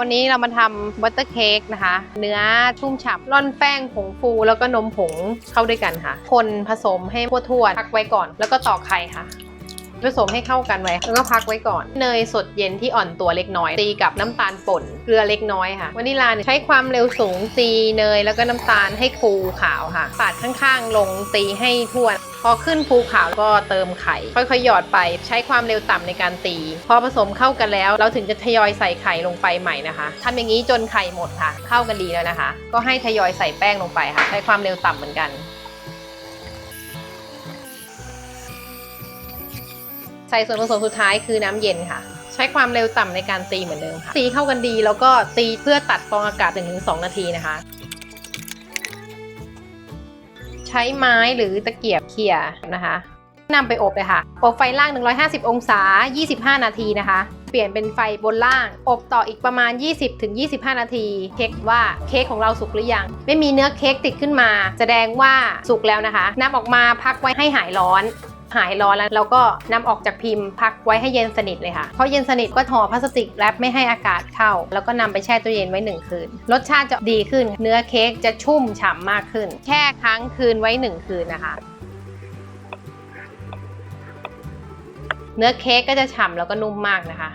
วันนี้เรามาทำบัตเตอร์เค้กนะคะ เนื้อชุ่มฉ่ำร่อนแป้งผงฟู แล้วก็นมผงเข้าด้วยกันค่ะ คนผสมให้ทั่วๆพักไว้ก่อน แล้วก็ตอกไข่ค่ะ ผสมให้เข้ากันไว้แล้วก็พักไว้ก่อน เนยสดเย็นที่อ่อนตัวเล็กน้อย ตีกับน้ำตาลป่น เกลือเล็กน้อยค่ะวานิลลาใช้ความเร็วสูงตีเนยแล้วก็น้ำตาลให้ฟูขาวค่ะปาดข้างๆ ลงตีให้ทั่ว พอขึ้นฟูขาวก็เติมไข่ ค่อยๆ หยอดไป ใช้ความเร็วต่ำในการตี พอผสมเข้ากันแล้ว เราถึงจะทยอยใส่ไข่ลงไปใหม่นะคะทำอย่างนี้จนไข่หมดค่ะ เข้ากันดีแล้วนะคะ ก็ให้ทยอยใส่แป้งลงไปค่ะ ใช้ความเร็วต่ำเหมือนกัน ใส่ส่วนผสมสุดท้ายคือน้ำเย็นค่ะ ใช้ความเร็วต่ำในการตีเหมือนเดิมค่ะ ตีเข้ากันดีแล้วก็ตีเพื่อตัดฟองอากาศ 1-2 นาทีนะคะ ใช้ไม้หรือตะเกียบเขี่ยนะคะนำไปอบเลยค่ะ อบไฟล่าง 150 องศา 25 นาทีนะคะ เปลี่ยนเป็นไฟบนล่าง อบต่ออีกประมาณ 20-25 นาที เช็คว่าเค้กของเราสุกหรือยัง ไม่มีเนื้อเค้กติดขึ้นมา แสดงว่าสุกแล้วนะคะนำออกมาพักไว้ให้หายร้อน หายร้อนแล้วเราก็นำออกจากพิมพ์พักไว้ให้เย็นสนิทเลยค่ะเพราะเย็นสนิทก็ห่อพลาสติกแรปไม่ให้อากาศเข้า แล้วก็นำไปแช่ตู้เย็นไว้หนึ่งคืน รสชาติจะดีขึ้น เนื้อเค้กจะชุ่มฉ่ำมากขึ้น แช่ค้างคืนไว้หนึ่งคืนนะคะเนื้อเค้กก็จะฉ่ำแล้วก็นุ่มมากนะคะ